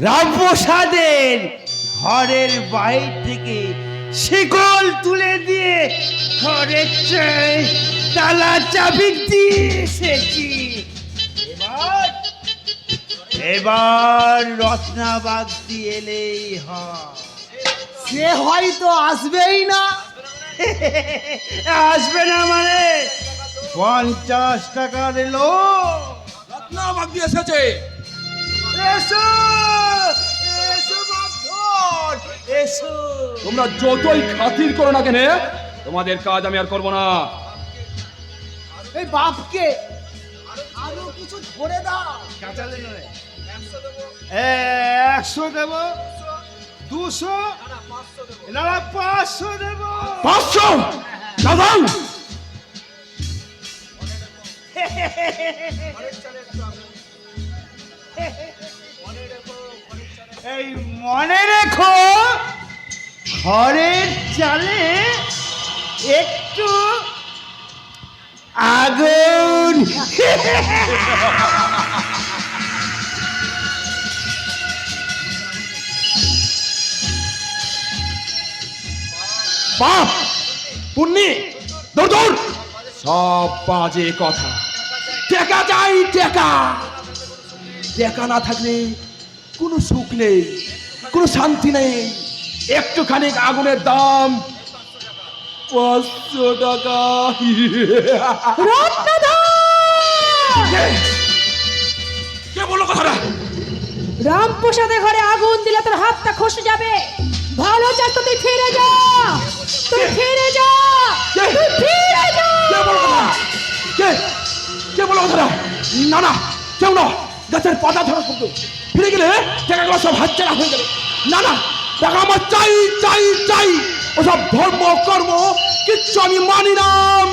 রামপ্রসাদের ঘরের বাইর থেকে শিকল তুলে দিয়ে ঘরের চাই তালা চাবি দিয়ে এসেছি। এবার রত্নাবাগ দিয়ে এলেই হয়। সে হয়তো আসবেই না। আসবে না মানে পঞ্চাশ টাকার লোক। রত্নাবাগ দিয়ে এসেছে। এসো এসো বান্ধব, এসো। তোমরা যতই খাতির করো না কেন তোমাদের কাজ আমি আর করব না। এই বাপকে আরও কিছু ধরে দাও। একশো দেব দুশো না পাঁচশো দেব। পাঁচশো? দাদা! এই মনে রেখো, ঘরের চালে একটু আগুন। বাপ পুণ্যি, দৌড় দৌড়। সব বাজে কথা। টেকা চাই টেকা টেকা না থাকলে কোনো সুখ নেই কোনো শান্তি নেই। একটুখানি আগুনের দাম পাঁচশো টাকা। কে? বলল কথাটা? রামপ্রসাদের ঘরে আগুন দিলে তোর হাতটা খসে যাবে। ভালো চাস তুই ফিরে যা! তুই ফিরে যা! তুই ফিরে যা! কে বলো কথা কে? কে বলো কথাটা? না না কেউ না। গাছের পাতা ধরা শব্দ। ফিরে গেলে টাকাগুলো সব হাতছাড়া হয়ে যাবে। না না, টাকা আমার চাই চাই চাই। ওসব ধর্ম, কর্ম, কিচ্ছু আমি মানি না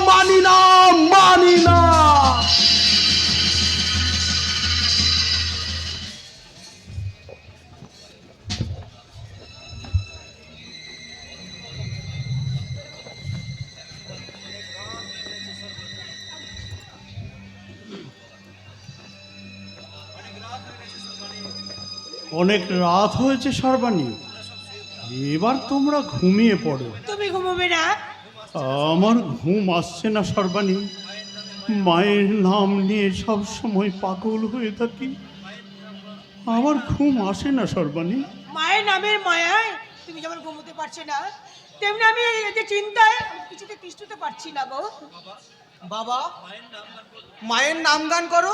মানি না মানি না। অনেক রাত হয়েছে সর্বাণী এবার তোমরা ঘুমিয়ে পড়ো। তুমি ঘুমোবে না? আমার ঘুম আসছে না সর্বাণী মায়ের নাম নিয়ে সব সময় পাগল হয়ে থাকি। আমার ঘুম আসে না সর্বাণী মায়ের নামের মায়ায় তুমি যেমন ঘুমোতে পারছ না তেমনি আমি এই যে চিন্তায় আমি কিছুতে তিষ্ঠতে পারছি না গো। বাবা মায়ের নাম গান করো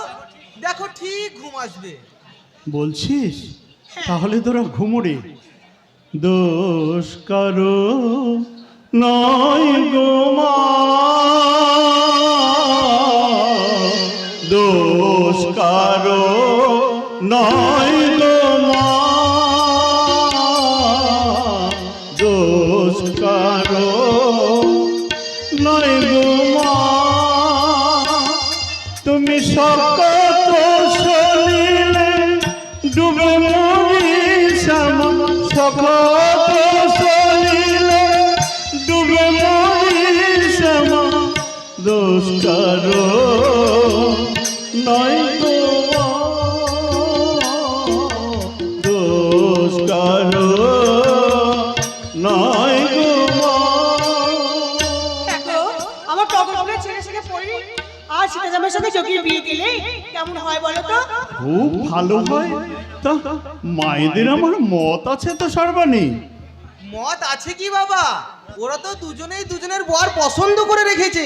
দেখো ঠিক ঘুম আসবে। বলছিস? তাহলে তোরা ঘুমড়ে দোষ করো নয় গোমা দোষ করো নয় ডুবে খুব ভালো হয়। তা মায়েদের আমার মত আছে তো সর্বাণী। মত আছে কি বাবা? ওরা তো দুজনেই দুজনের বর পছন্দ করে রেখেছে।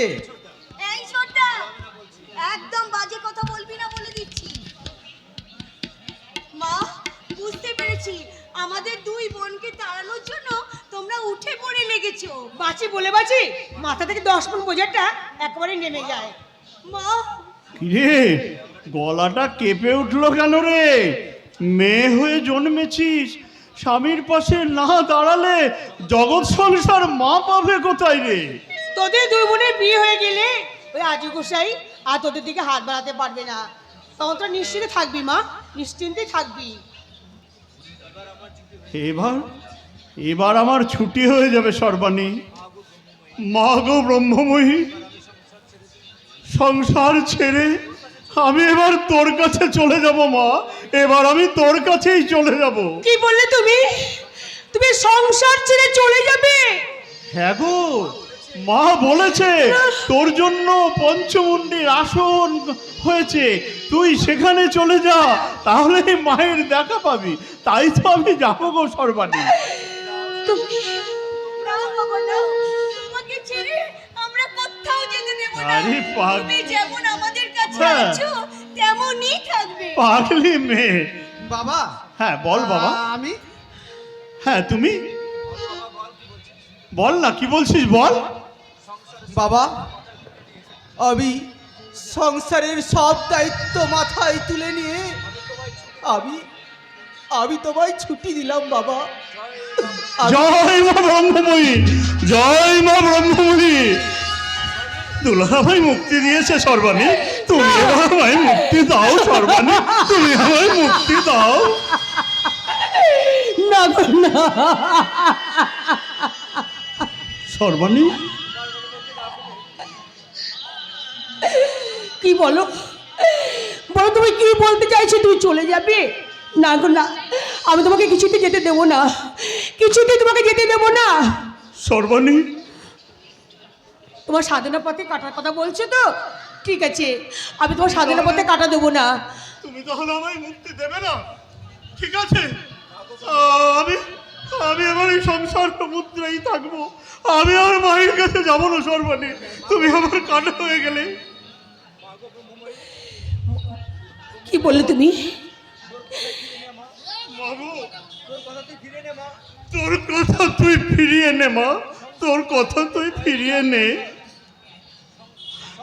এই ছোট্টা একদম বাজে কথা বলবি না বলে দিচ্ছি। মা বুঝতে পেরেছি। আমাদের দুই বোনকে তাড়ানোর জন্য তোমরা উঠে পড়ে লেগেছো। বাঁচি বলে বাঁচি। মাথা থেকে দশ মন বোঝাটা একবারে নেমে যায়। মা কিরে গলাটা কেঁপে উঠল কেন রে? মেয়ে হয়ে জন্মেছিস স্বামীর পাশে না দাঁড়ালে জগৎ সংসার মা পাবে কোথায় রে? তোদের দুই বোনের বিয়ে হয়ে গেলে? ওই আজু গোসাই আর তোদের দিকে হাত বাড়াতে পারবে না। তখন তোরা নিশ্চিন্তে থাকবি মা নিশ্চিন্তেই থাকবি। এবার এবার আমার ছুটি হয়ে যাবে সর্বাণী। মা গো ব্রহ্মময়ী সংসার ছেড়ে আমি এবার তোর কাছে চলে যাব মা। এবার আমি তোর কাছেই চলে যাব। কি বললে তুমি? তুমি সংসার ছেড়ে চলে যাবে? হ্যাঁ গো মা বলেছে তোর জন্য পঞ্চমুণ্ডির আসন হয়েছে তুই সেখানে চলে যা তাহলে মায়ের দেখা পাবি। তাই তো আমি যাব গো সর্বাণী। তুমি না বাবা না। কোথাও যেতে দেব না। আরে পাগ- তুমি যেমন আমাদের কাছে হ্যাঁ। আছো তেমনই থাকবে। পাগলি মেয়ে। বাবা। হ্যাঁ বল বাবা। আ, আমি? হ্যাঁ তুমি? বল না কি বলছিস বল? বাবা আমি সংসারের সব দায়িত্ব মাথায় তুলে নিয়ে আমি আমি তোমায় ছুটি দিলাম বাবা। আমি- জয় মা ব্রহ্মময়ী জয় মা ব্রহ্মময়ী দুলাভাই মুক্তি দিয়েছে সর্বাণী। তুমি আমায় মুক্তি দাও সর্বাণী। তুমি আমায় মুক্তি দাও। না না। সর্বাণী? কি বলো? বলো তুমি কি বলতে চাইছো? তুমি চলে যাবে? না গো না। আমি তোমাকে কিছুতে যেতে দেবো না। কিছুতে তোমাকে যেতে দেবো না। সর্বাণী তোমার সাধনা পথে কাটার কথা বলছো তো? ঠিক আছে আমি তোমার সাধনা পথে কাটা দেবো না। তুমি তাহলে আমায় মুক্তি দেবে না? ঠিক আছে? আমি আমি আমার এই সংসার সমুদ্রেই থাকব। আমি আর মায়ের কাছে যাব না সর্বাণী। তুমি আমার কাটা হয়ে গেলে। কি বললে তুমি? তোর কথা তুই ফিরিয়ে নে মা। তোর কথা তুই ফিরিয়ে নে।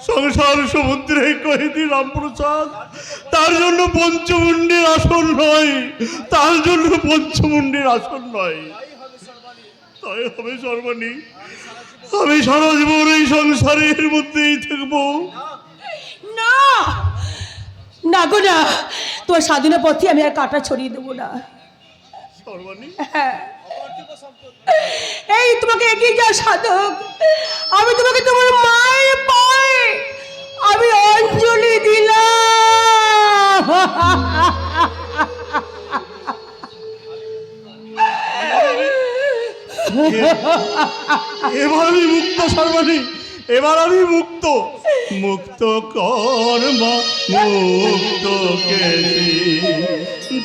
সংসার সমুদ্রে কয়েদি রামপ্রসাদ। তার জন্য পঞ্চমুণ্ডির আসন নয়। তার জন্য পঞ্চমুণ্ডির আসন নয়। তাই হবে সর্বাণী। আমি সারা জীবন এই সংসারের মধ্যেই থাকব। না! না গো না! তোমার সাধনা পথে আমি আর কাটা ছড়িয়ে দেবো না। সর্বাণী? হ্যাঁ। এই, তোমাকে এগিয়ে যা সাধক। আমি তোমাকে তোমার মায়ের পায়ে আমি অঞ্জলি দিলাম। এবার আমি মুক্ত, সর্বাণী। এবার আমি মুক্ত। মুক্ত কর্ম, মুক্ত কেশি।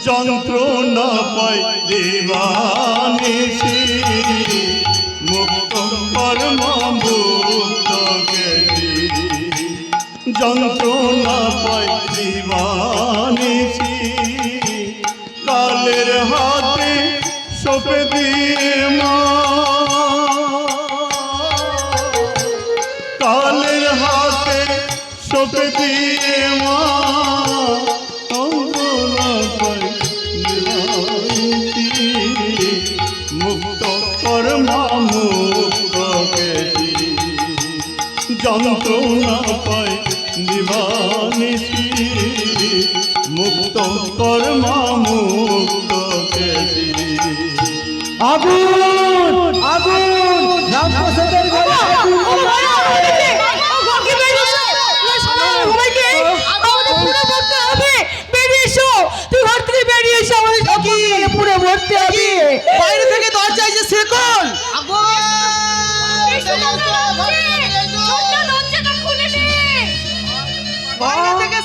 যন্ত্রণা পাই দেবানিসি মুক্ত কর্ম কেশি যন্ত্রণা পাই দিবানিসি কালের হাতে সপে দিয়ে মা কালের হাতে সপে দিয়ে মা যন্ত্রণা পাই দিবানিসি মুক্ত কর্মা মুক্ত কেশি আগুন আগুন রামপ্রসাদের ঘরে আগুন। বাইরে থেকে দরজা এসে শেকল এসো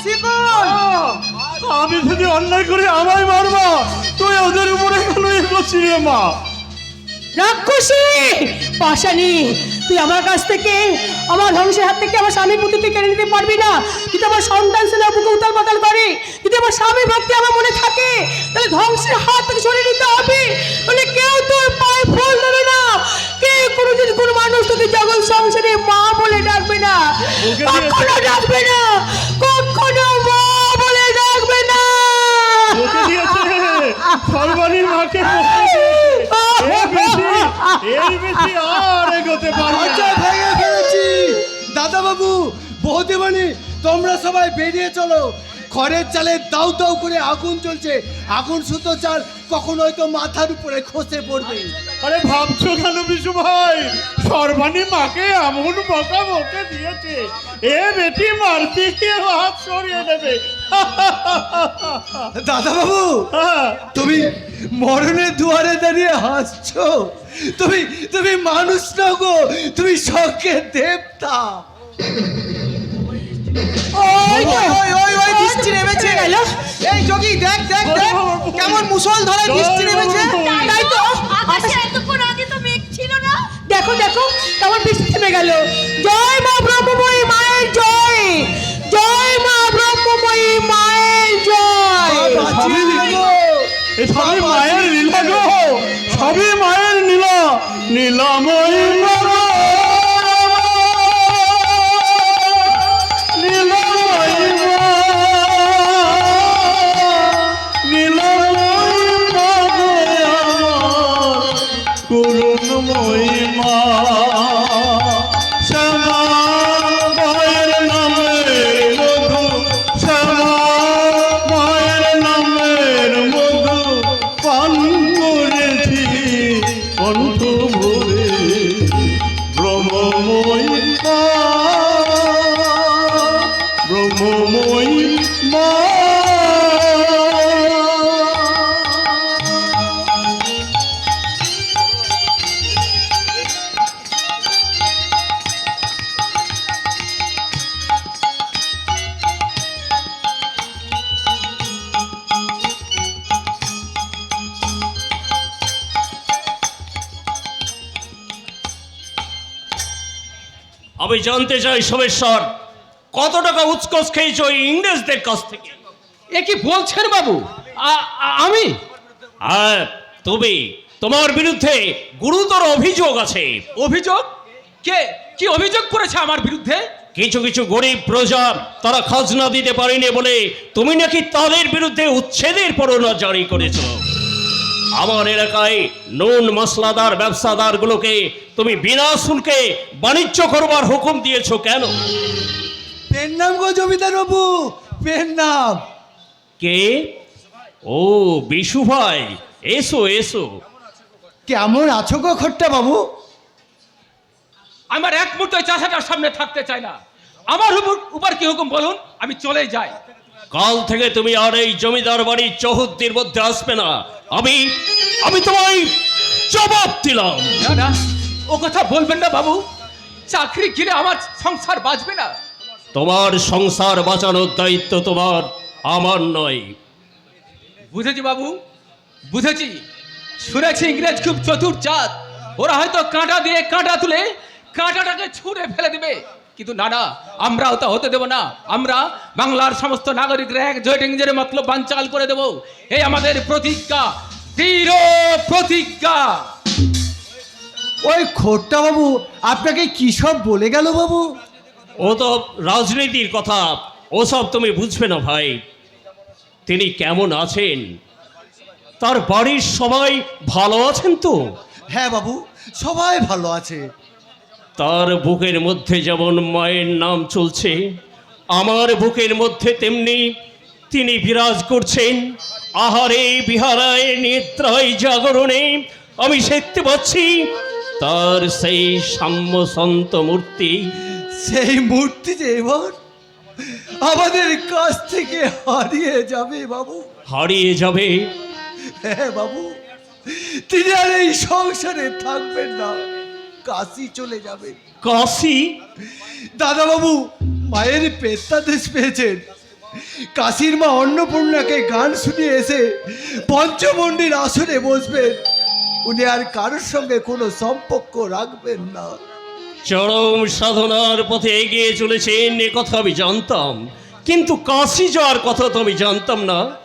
শেকল! আমি যদি অন্যায় করে আমায় মারবা। তুই ওদের উপরে কেন মা? রাক্ষসী! পাশানি তুই আমার কাছ থেকে আমার ধ্বংসের হাত থেকে আমার স্বামী পুত্র তুই কেড়ে নিতে পারবি না। যদি আমার সন্তান ছেলে বুকে উতাল পাতাল করে যদি আমার স্বামী ভক্তি আমার মনে থাকে তাহলে ধ্বংসের হাত থেকে সরিয়ে নিতে হবে। তাহলে কেউ তোর পায়ে ফুল দেবে না। কেউ কোনোদিন কোনো মানুষ তোকে জগৎ সংসারে মা বলে ডাকবে না। কখনো ডাকবে না কখনো মা বলে ডাকবে না ওকে দিয়েছে সর্বাণীর মাকে বকে দিয়েছে। এর বেশি বেশি আর এগোতে আচ্ছা ভেঙে ফেলেছি। তোমরা সবাই বেরিয়ে চলো। খড়ের চালে দাউ দাউ করে আগুন চলছে আগুন সুতো চাল কখন হয়তো মাথার উপরে খসে পড়বে। আরে ভাবছ কেন বিশু ভাই? সর্বাণী মাকে এমন বকা বকে দিয়েছে। এ বেটি মারতে হাত সরিয়ে নেবে দাদা বাবু হ্যাঁ। তুমি মরণের দুয়ারে দাঁড়িয়ে হাসছো। তুমি তুমি মানুষ না গো তুমি দেবতা। ওই ওই ওই ওই ওই বৃষ্টি নেমেছে। এই যোগী দেখ দেখ দেখ কেমন মুসল ধরে বৃষ্টি নেমেছে। তাই তো। দেখো দেখো কেমন বৃষ্টি থেমে গেল। জয় মা ব্রহ্মময়ী জয় জয় মা ব্রহ্মময়ী মায়ের জয় সবই মায়ের নীলা গো সবই মায়ের নীলা নীলাময়ী মা ব্রহ্মময়ী জানতে চাই সোমেশ্বর কত টাকা উৎকোচ খেয়েছ ওই ইংরেজদের কাছ থেকে? এ কি বলছেন বাবু? আমি? হ্যাঁ তুমি তোমার বিরুদ্ধে গুরুতর অভিযোগ আছে। অভিযোগ? কে কি অভিযোগ করেছে আমার বিরুদ্ধে? কিছু কিছু গরিব প্রজা তারা খাজনা দিতে পারেনি বলে তুমি নাকি তাদের বিরুদ্ধে উচ্ছেদের পরোয়ানা জারি করেছ। আমার এলাকায় নুন মশলাদার ব্যবসাদারগুলোকে তুমি বিনা শুল্কে বাণিজ্য করবার হুকুম দিয়েছ কেন? পেন নাম গো জমিদার বাবু পেন নাম। কে? ও বিশু ভাই। এসো এসো। কেমন আছো গো খট্টা বাবু? আমার এক মুহূর্তে চাষাটার সামনে থাকতে চাই না। আমার উপর উপর কি হুকুম বলুন? আমি চলে যাই। কাল থেকে তুমি আর এই জমিদার বাড়ির চৌহদ্দির মধ্যে আসবে না। আমি আমি তোমায় জবাব দিলাম। না না ও কথা বলবেন না বাবু। চাকরি ঘিরে আমার সংসার বাঁচবে না। তোমার সংসার বাঁচানোর দায়িত্ব তোমার আমার নয়। বুঝেছি বাবু বুঝেছি। শুনেছি ইংরেজ খুব চতুর চাঁদ ওরা হয়তো কাঁটা দিয়ে কাঁটা তুলে কাঁটাটাকে ছুঁড়ে ফেলে দিবে। কিন্তু না না আমরাও তা হতে দেব না। আমরা বাংলার সমস্ত নাগরিকরা এক জয়েট ইংরেজের মতলব বানচাল করে দেব। এই আমাদের প্রতিজ্ঞা দৃঢ় প্রতিজ্ঞা। ওই খোট্টা বাবু আপনাকে কি সব বলে গেল বাবু? ও তো রাজনীতির কথা ওসব তুমি বুঝবে না ভাই। তিনি কেমন আছেন? তার বাড়ির সবাই ভালো আছেন তো? হ্যাঁ বাবু সবাই ভালো আছে। তার বুকের মধ্যে যেমন মায়ের নাম চলছে আমার বুকের মধ্যে তেমনি তিনি বিরাজ করছেন। আহারে বিহারায় নিদ্রায় জাগরণে আমি দেখতে পাচ্ছি তার সেই সাম্য সন্ত মূর্তি। সেই মূর্তি যে এবার আমাদের কাছ থেকে হারিয়ে যাবে বাবু। হারিয়ে যাবে? হ্যাঁ বাবু তিনি আর এই সংসারে থাকবেন না। কাশি চলে যাবে। কাশি? দাদা বাবু মায়ের পেত্তাদেশ পেয়েছেন। কাশির মা অন্নপূর্ণাকে গান শুনিয়ে এসে পঞ্চমন্ডির আসনে বসবেন। উনি আর কারোর সঙ্গে কোনো সম্পর্ক রাখবেন না। চরম সাধনার পথে এগিয়ে চলেছেন এ কথা আমি জানতাম। কিন্তু কাশি যাওয়ার কথা তো আমি জানতাম না।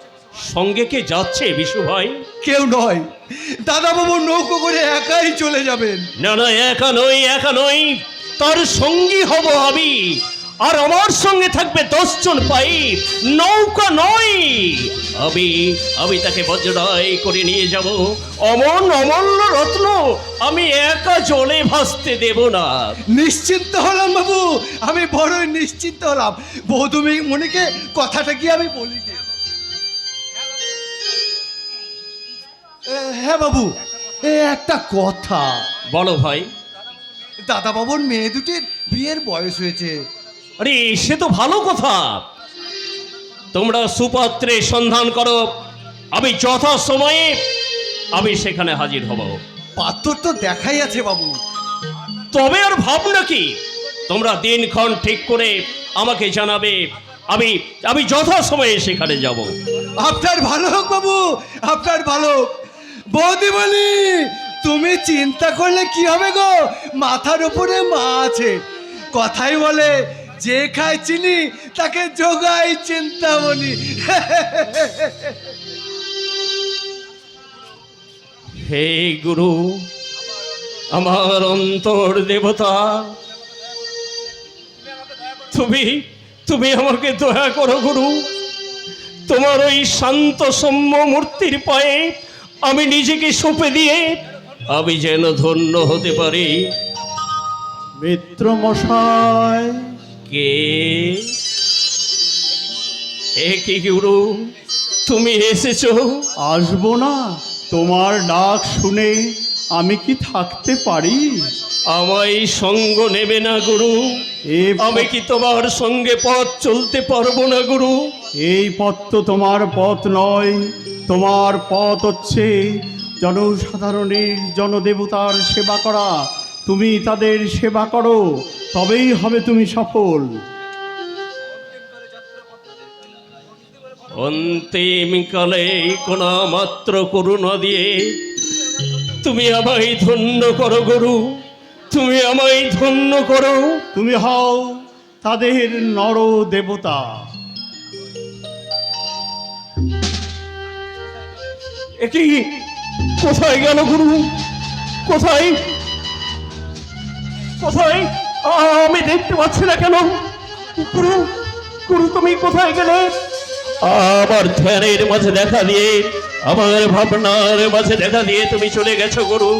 সঙ্গে কে যাচ্ছে বিশু ভাই? কেউ নয়। দাদা বাবু নৌকো করে একাই চলে যাবেন। না না একা নই একা নই। তার সঙ্গী হব আমি। আর আমার সঙ্গে থাকবে দশজন পাইপ নৌকা নয় আমি আমি তাকে বজ্রডাই করে নিয়ে যাব। অমন অমূল্য রত্ন আমি একা জলে ভাসতে দেব না। নিশ্চিন্ত হলাম বাবু আমি বড়ই নিশ্চিন্ত হলাম। বৌদুমি মনিকে কথাটা কি আমি বলি? হ্যাঁ বাবু এ একটা কথা। বলো ভাই। দাদা বাবুর মেয়ে দুটির বিয়ের বয়স হয়েছে। আরে সে তো ভালো কথা। তোমরা সুপাত্রে সন্ধান করো। আমি যথা সময়ে আমি সেখানে হাজির হব। পাত্র তো দেখাই আছে বাবু। তবে আর ভাবনা কি? তোমরা দিনক্ষণ ঠিক করে আমাকে জানাবে। আমি আমি যথা সময়ে সেখানে যাব। আপনার ভালো হোক বাবু আপনার ভালো হোক। বৌদিমণি, তুমি চিন্তা করলে কি হবে গো? মাথার উপরে মা আছে। কথাই বলে, যে খায় চিনি, তাকে যোগাই চিন্তামণি। হে গুরু, আমার অন্তর দেবতা, তুমি তুমি আমাকে দয়া করো গুরু। তোমার ওই শান্ত সৌম্য মূর্তির পায়ে আমি নিজেকে সঁপে দিয়ে আমি যেন ধন্য হতে পারি। মিত্র মশাই কে? এ কি গুরু? তুমি এসেছ? আসব না তোমার ডাক শুনে আমি কি থাকতে পারি? আমায় সঙ্গ নেবে না গুরু। আমি কি তোমার সঙ্গে পথ চলতে পারব না গুরু? এই পথ তো তোমার পথ নয় তোমার পথ হচ্ছে জনসাধারণের জনদেবতার সেবা করা। তুমি তাদের সেবা করো তবেই হবে তুমি সফল। অন্তিম কালে কোনা মাত্র করুণা দিয়ে তুমি আমায় ধন্য করো গুরু তুমি আমায় ধন্য করো। তুমি হও তাদের নর দেবতা এটি কোথায় গেল গুরু? কোথায়? কোথায়? আমি দেখতে পাচ্ছি না কেন? গুরু গুরু তুমি কোথায় গেলে? আমার ধ্যানের মাঝে দেখা দিয়ে আমার ভাবনার মাঝে দেখা দিয়ে তুমি চলে গেছো গুরু।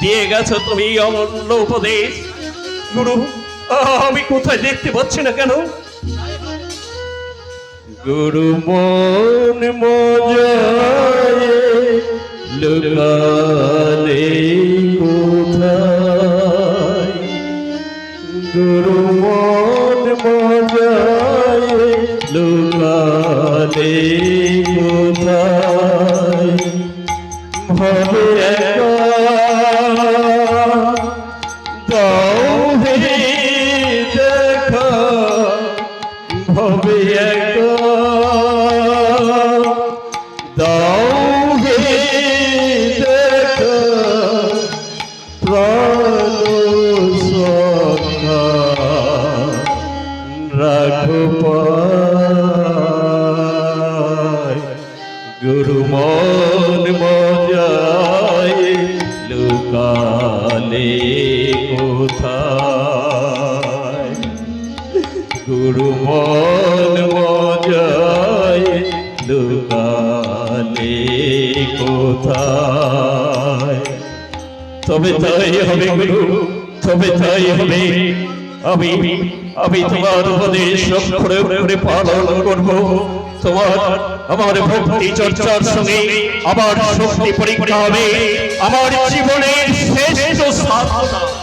দিয়ে গেছো তুমি অমূল্য উপদেশ। গুরু আমি কোথায় দেখতে পাচ্ছি না কেন? গুরু মন মজায় লুকালে কোথায়? গুরু মন মজায় লুকালে কোথায়? ভাবে লুকালে কোথায়? গুরু মন মজায় লুকালে কোথায়? তবে তাই হবে গুরু তবে তাই হবে। আমি আমি তোমার উপদেশ অক্ষরে পালন করব। তোমার আমার ভক্তি চর্চার সঙ্গে আমার শক্তি পরীক্ষা হবে। আমার জীবনের শ্রেষ্ঠ সাধনা।